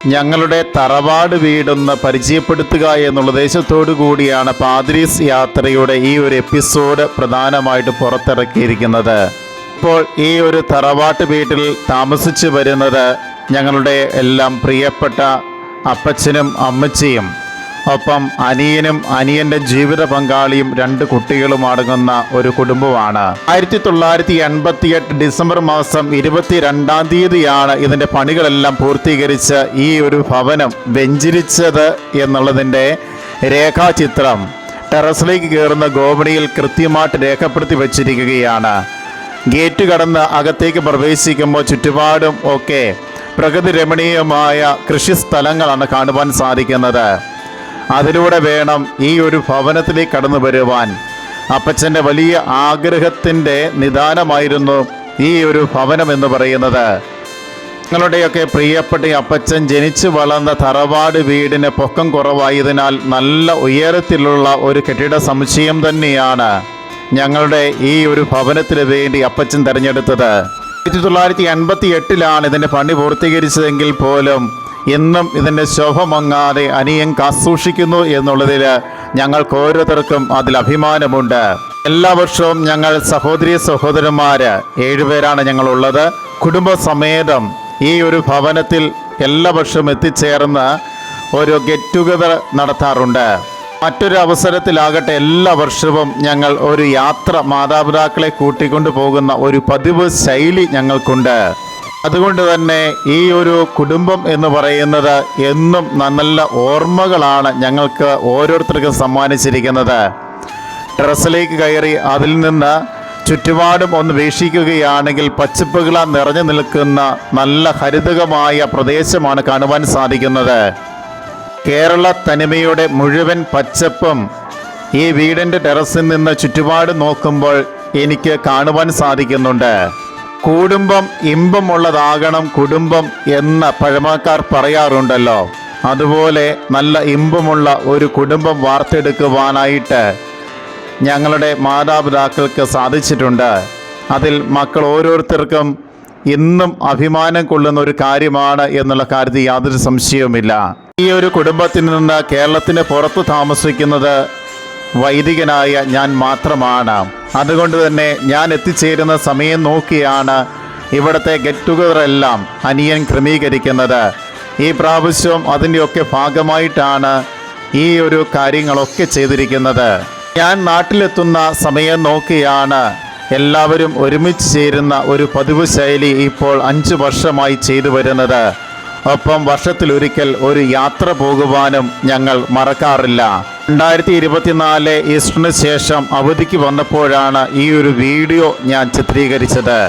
ഞങ്ങളുടെ തറവാട് വീടൊന്ന് പരിചയപ്പെടുത്തുക എന്നുള്ള ഉദ്ദേശത്തോടു കൂടിയാണ് പാദ്രീസ് യാത്രയുടെ ഈ ഒരു എപ്പിസോഡ് പ്രധാനമായിട്ട് പുറത്തിറക്കിയിരിക്കുന്നത്. ഇപ്പോൾ ഈ ഒരു തറവാട്ട് വീട്ടിൽ താമസിച്ചു വരുന്നത് ഞങ്ങളുടെ എല്ലാം പ്രിയപ്പെട്ട അപ്പച്ചനും അമ്മച്ചിയും ഒപ്പം അനിയനും അനിയന്റെ ജീവിത പങ്കാളിയും രണ്ട് കുട്ടികളും അടങ്ങുന്ന ഒരു കുടുംബമാണ്. ആയിരത്തി തൊള്ളായിരത്തി എൺപത്തിയെട്ട് ഡിസംബർ മാസം ഇരുപത്തിരണ്ടാം തീയതിയാണ് ഇതിന്റെ പണികളെല്ലാം പൂർത്തീകരിച്ച് ഈ ഒരു ഭവനം വെഞ്ചിരിച്ചത് എന്നുള്ളതിന്റെ രേഖാചിത്രം. ടെറസിലേക്ക് കയറുന്ന ഗോപണിയിൽ കൃത്യമായിട്ട് രേഖപ്പെടുത്തി വച്ചിരിക്കുകയാണ്. ഗേറ്റ് കടന്ന് അകത്തേക്ക് പ്രവേശിക്കുമ്പോൾ ചുറ്റുപാടും ഒക്കെ പ്രകൃതി രമണീയമായ കൃഷി സ്ഥലങ്ങളാണ് കാണുവാൻ സാധിക്കുന്നത്. അതിലൂടെ വേണം ഈ ഒരു ഭവനത്തിലേക്ക് കടന്നു വരുവാൻ. അപ്പച്ചന്റെ വലിയ ആഗ്രഹത്തിന്റെ നിദാനമായിരുന്നു ഈ ഒരു ഭവനം എന്ന് പറയുന്നത്. ഞങ്ങളുടെയൊക്കെ പ്രിയപ്പെട്ട അപ്പച്ചൻ ജനിച്ചു വളർന്ന തറവാട് വീടിന് പൊക്കം കുറവായതിനാൽ നല്ല ഉയരത്തിലുള്ള ഒരു കെട്ടിട സമുച്ചയം തന്നെയാണ് ഞങ്ങളുടെ ഈ ഒരു ഭവനത്തിന് വേണ്ടി അപ്പച്ചൻ തിരഞ്ഞെടുത്തത്. ആയിരത്തി തൊള്ളായിരത്തി എൺപത്തി എട്ടിലാണ് ഇതിന്റെ പണി പൂർത്തീകരിച്ചതെങ്കിൽ പോലും ഇന്നും ഇതിന്റെ ശോഭ മങ്ങാതെ അനിയൻ കാസൂക്ഷിക്കുന്നു എന്നുള്ളതിൽ ഞങ്ങൾക്ക് ഓരോരുത്തർക്കും അതിൽ അഭിമാനമുണ്ട്. എല്ലാ വർഷവും ഞങ്ങൾ സഹോദരി സഹോദരന്മാർ ഏഴുപേരാണ് ഞങ്ങളുള്ളത്. കുടുംബസമേതം ഈ ഒരു ഭവനത്തിൽ എല്ലാ വർഷവും എത്തിച്ചേർന്ന് ഒരു ഗെറ്റ് ടുഗദർ നടത്താറുണ്ട്. മറ്റൊരു അവസരത്തിലാകട്ടെ എല്ലാ വർഷവും ഞങ്ങൾ ഒരു യാത്ര മാതാപിതാക്കളെ കൂട്ടിക്കൊണ്ടു പോകുന്ന ഒരു പതിവ് ശൈലി ഞങ്ങൾക്കുണ്ട്. അതുകൊണ്ട് തന്നെ ഈ ഒരു കുടുംബം എന്ന് പറയുന്നത് എന്നും നല്ല ഓർമ്മകളാണ് ഞങ്ങൾക്ക് ഓരോരുത്തർക്കും സമ്മാനിച്ചിരിക്കുന്നത്. ടെറസിലേക്ക് കയറി അതിൽ നിന്ന് ചുറ്റുപാടും ഒന്ന് വീക്ഷിക്കുകയാണെങ്കിൽ പച്ചപ്പുകള നിറഞ്ഞു നിൽക്കുന്ന നല്ല ഹരിതകമായ പ്രദേശമാണ് കാണുവാൻ സാധിക്കുന്നത്. കേരള തനിമയുടെ മുഴുവൻ പച്ചപ്പും ഈ വീടിന്റെ ടെറസിൽ നിന്ന് ചുറ്റുപാട് നോക്കുമ്പോൾ എനിക്ക് കാണുവാൻ സാധിക്കുന്നുണ്ട്. കുടുംബം ഇമ്പമുള്ളതാകണം കുടുംബം എന്ന് പഴമക്കാർ പറയാറുണ്ടല്ലോ. അതുപോലെ നല്ല ഇമ്പമുള്ള ഒരു കുടുംബം വാർത്തെടുക്കുവാനായിട്ട് ഞങ്ങളുടെ മാതാപിതാക്കൾക്ക് സാധിച്ചിട്ടുണ്ട്. അതിൽ മക്കൾ ഓരോരുത്തർക്കും ഇന്നും അഭിമാനം കൊള്ളുന്ന ഒരു കാര്യമാണ് എന്നുള്ള കാര്യത്തിൽ യാതൊരു സംശയവുമില്ല. ഈ ഒരു കുടുംബത്തിൽ നിന്ന് കേരളത്തിന് പുറത്ത് താമസിക്കുന്നത് വൈദികനായ ഞാൻ മാത്രമാണ്. അതുകൊണ്ട് തന്നെ ഞാൻ എത്തിച്ചേരുന്ന സമയം നോക്കിയാണ് ഇവിടുത്തെ ഗെറ്റ് ടുഗദർ എല്ലാം അനിയൻ ക്രമീകരിക്കുന്നത്. ഈ പ്രാവശ്യവും അതിന്റെയൊക്കെ ഭാഗമായിട്ടാണ് ഈ ഒരു കാര്യങ്ങളൊക്കെ ചെയ്തിരിക്കുന്നത്. ഞാൻ നാട്ടിലെത്തുന്ന സമയം നോക്കിയാണ് എല്ലാവരും ഒരുമിച്ച് ചേരുന്ന ഒരു പതിവ് ശൈലി ഇപ്പോൾ അഞ്ച് വർഷമായി ചെയ്തു വരുന്നത്. ഒപ്പം വർഷത്തിലൊരിക്കൽ ഒരു യാത്ര പോകുവാനും ഞങ്ങൾ മറക്കാറില്ല. രണ്ടായിരത്തി ഇരുപത്തിനാല് ഈസ്റ്ററിന് ശേഷം അവധിക്ക് വന്നപ്പോഴാണ് ഈ ഒരു വീഡിയോ ഞാൻ ചിത്രീകരിച്ചത്.